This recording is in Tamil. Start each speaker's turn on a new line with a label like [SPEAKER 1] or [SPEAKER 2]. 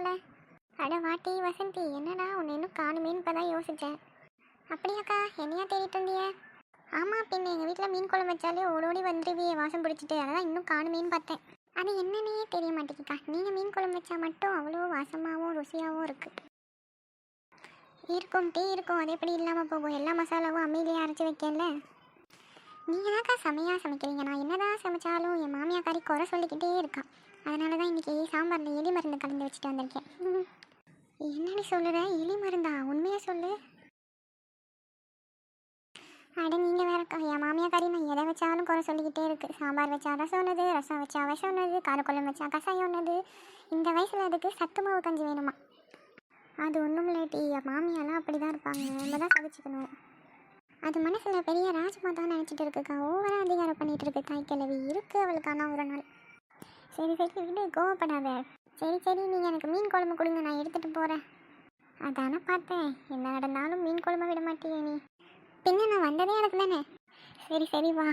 [SPEAKER 1] போல? அட வாட்டி வசந்தி என்னடா உன்னை இன்னும் காணுமேன்னு இப்போ தான் யோசித்தேன் அப்படியாக்கா என்னையா தேடிட்டு இருந்திய ஆமாம் பின்ன எங்கள் வீட்டில் மீன் குழம்பு வச்சாலே ஓடோடி வந்துருவியே வாசம் பிடிச்சிட்டு அதான் இன்னும் காணுமேன்னு பார்த்தேன். அது என்னன்னே தெரிய மாட்டேங்குக்கா நீங்கள் மீன் குழம்பு வச்சா மட்டும் அவ்வளோ வாசமாகவும் ருசியாகவும் இருக்குது இருக்கும் டீ இருக்கும் அது எப்படி இல்லாமல் போகும்? எல்லா மசாலாவும் அமைதியாக அரைச்சி வைக்கல? நீங்கள் தான்க்கா செமையாக சமைக்கிறீங்க. நான் என்னதான் சமைச்சாலும் என் மாமியா கறி குறை சொல்லிக்கிட்டே இருக்கா. அதனால தான் இன்றைக்கி சாம்பாரில் எலி மருந்து கலந்து வச்சுட்டு வந்திருக்கேன். என்னடி சொல்லுற? எலி மருந்தா? உண்மையாக சொல்லு. அட நீங்கள் வேறக்கா என் மாமியா கறி நான் எதை வச்சாலும் குறை சொல்லிக்கிட்டே இருக்கு. சாம்பார் வச்சா ரசம் ஒன்றுது ரசம் வச்சா விஷம் ஒன்றுது காரக்குழம்பு வச்சா கசாயம் ஒன்றுது இந்த வயசில் அதுக்கு சத்து மாவு கஞ்சி வேணுமா? அது ஒன்றும் இல்லாட்டி என் மாமியாலாம் அப்படி தான் இருப்பாங்க. நம்ம தான் சகிச்சுக்கணும். அது மனசில் பெரிய ராஜ்மா தான் நினச்சிட்டு இருக்குக்கா. ஓவராக அதிகாரம் பண்ணிகிட்டு இருக்கு. தாய் கிழவி அவளுக்கான ஒரு நாள். சரி சரி விடு. கோவப்படாத. சரி சரி நீங்கள் எனக்கு மீன் குழம்பு கொடுங்க. நான் எடுத்துகிட்டு போகிறேன் அதானே பார்த்தேன். என்ன நடந்தாலும் மீன் குழம்பு விட மாட்டியே நீ. பின்ன நான் வந்ததே எனக்கு தானே சரி சரி வா.